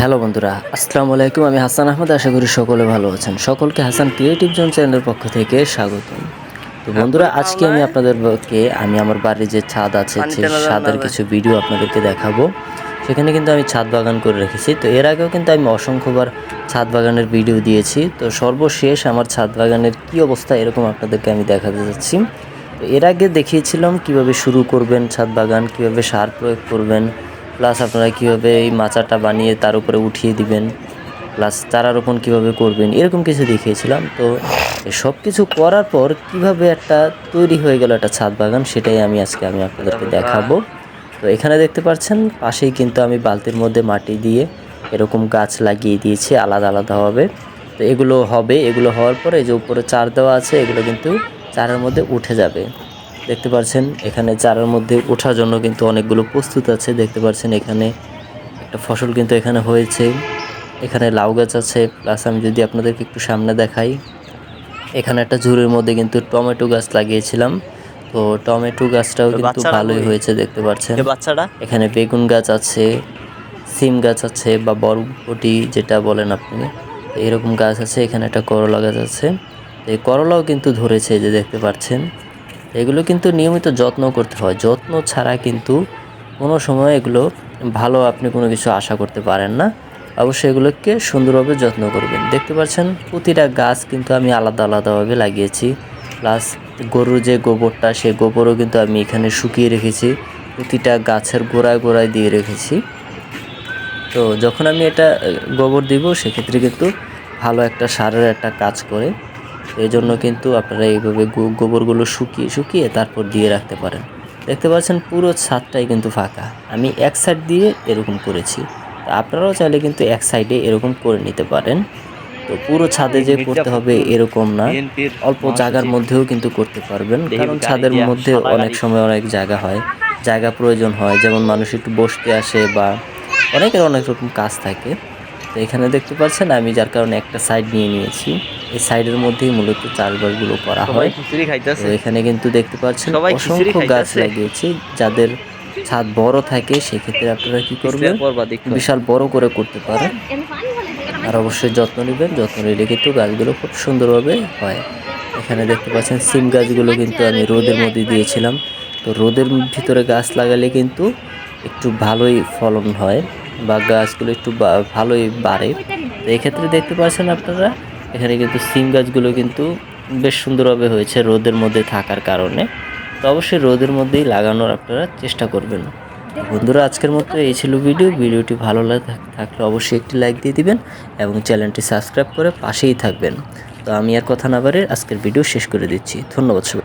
Hello বন্ধুরা আসসালামু আলাইকুম। আমি হাসান আহমদ আশা করি সকলে ভালো আছেন। সকলকে হাসান ক্রিয়েটিভ জোন চ্যানেলের পক্ষ থেকে স্বাগত তো বন্ধুরা আজকে আমি আপনাদেরকে আমি আমার বাড়ির যে ছাদ আছে সেই ছাদের কিছু ভিডিও আপনাদেরকে দেখাবো। সেখানে কিন্তু আমি ছাদ বাগান করে রেখেছি। তো এর আগেও কিন্তু আমি অসংখ্যবার ছাদ বাগানের ভিডিও দিয়েছি। তো সর্বশেষ আমার ছাদ বাগানের কী অবস্থা এরকম আপনাদেরকে আমি দেখাতে যাচ্ছি। তো এর আগে দেখিয়েছিলাম কীভাবে শুরু করবেন ছাদ বাগান কীভাবে সার প্রয়োগ করবেন প্লাস আপনারা কীভাবে এই মাচাটা বানিয়ে তার উপরে উঠিয়ে দিবেন? প্লাস চারা রোপণ কীভাবে করবেন? এরকম কিছু দেখিয়েছিলাম। তো সব কিছু করার পর কীভাবে একটা তৈরি হয়ে গেল একটা ছাদ বাগান সেটাই আমি আজকে আমি আপনাদেরকে দেখাবো। তো এখানে দেখতে পাচ্ছেন পাশেই কিন্তু আমি বালতির মধ্যে মাটি দিয়ে এরকম গাছ লাগিয়ে দিয়েছি আলাদা আলাদাভাবে তো এগুলো হবে এগুলো হওয়ার পরে যে উপরে চার দেওয়া আছে এগুলো কিন্তু চারের মধ্যে উঠে যাবে। দেখতে পাচ্ছেন এখানে চারার মধ্যে ওঠার জন্য কিন্তু অনেকগুলো প্রস্তুত আছে। দেখতে পাচ্ছেন এখানে একটা ফসল কিন্তু এখানে হয়েছে। এখানে লাউ গাছ আছে প্লাস আমি যদি আপনাদেরকে একটু সামনে দেখাই এখানে একটা ঝুড়ির মধ্যে কিন্তু টমেটো গাছ লাগিয়েছিলাম। তো টমেটো গাছটাও কিন্তু ভালোই হয়েছে দেখতে পাচ্ছেন এ বাচ্চাটা এখানে বেগুন গাছ আছে সিম গাছ আছে বা বরবটি যেটা বলেন আপনি এরকম গাছ আছে। এখানে একটা করলা গাছ আছে। এই করলাও কিন্তু ধরেছে যে দেখতে পাচ্ছেন এগুলো কিন্তু নিয়মিত যত্ন করতে হয়। যত্ন ছাড়া কিন্তু কোনো সময় এগুলো ভালো আপনি কোনো কিছু আশা করতে পারেন না। অবশ্যই এগুলোকে সুন্দরভাবে যত্ন করবেন। দেখতে পাচ্ছেন, প্রতিটা গাছ কিন্তু আমি আলাদা আলাদাভাবে লাগিয়েছি। প্লাস গরুর যে গোবরটা, সেই গোবরও কিন্তু আমি এখানে শুকিয়ে রেখেছি। প্রতিটা গাছের গোড়ায় গোড়ায় দিয়ে রেখেছি। তো যখন আমি এটা গোবর দিব, সেক্ষেত্রে কিন্তু ভালো একটা সারের একটা কাজ করে এই জন্য কিন্তু আপনারা এইভাবে গোবরগুলো শুকিয়ে শুকিয়ে তারপর দিয়ে রাখতে পারেন। দেখতে পাচ্ছেন পুরো ছাদটাই কিন্তু ফাঁকা। আমি এক সাইড দিয়ে এরকম করেছি। তো আপনারাও চাইলে কিন্তু এক সাইডে এরকম করে নিতে পারেন। তো পুরো ছাদে যে করতে হবে এরকম না। অল্প জায়গার মধ্যেও কিন্তু করতে পারবেন। কারণ ছাদের মধ্যে অনেক সময় অনেক জায়গা হয়। জায়গা প্রয়োজন হয়। যেমন মানুষ একটু বসতে আসে বা অনেকের অনেক রকম কাজ থাকে। তো এখানে দেখতে পাচ্ছেন আমি যার কারণে একটা সাইড নিয়ে নিয়েছি। এই সাইডের মধ্যেই মূলত চাষবাসগুলো করা হয়। তো এখানে কিন্তু দেখতে পাচ্ছেন অসংখ্য গাছ লাগিয়েছি যাদের ছাদ বড় থাকে সেক্ষেত্রে আপনারা কি করবেন? বিশাল বড় করে করতে পারেন। আর অবশ্যই যত্ন নেবেন যত্ন নিলে কিন্তু গাছগুলো খুব সুন্দরভাবে হয়। এখানে দেখতে পাচ্ছেন সিম গাছগুলো কিন্তু আমি রোদের মধ্যে দিয়েছিলাম। তো রোদের ভিতরে গাছ লাগালে কিন্তু একটু ভালোই ফলন হয়। বা গাছগুলো একটু ভালোই বাড়ে। তো এক্ষেত্রে দেখতে পাচ্ছেন আপনারা, এখানে কিন্তু সিম গাছগুলো কিন্তু বেশ সুন্দরভাবে হয়েছে রোদের মধ্যে থাকার কারণে। তো অবশ্যই রোদের মধ্যেই লাগানোর আপনারা চেষ্টা করবেন। বন্ধুরা, আজকের মতো এই ছিল ভিডিও। ভিডিওটি ভালো লাগে থাকলে অবশ্যই একটি লাইক দিয়ে দিবেন এবং চ্যানেলটি সাবস্ক্রাইব করে পাশেই থাকবেন। তো আমি আর কথা না বাড়িয়ে আজকের ভিডিও শেষ করে দিচ্ছি। ধন্যবাদ সবাই।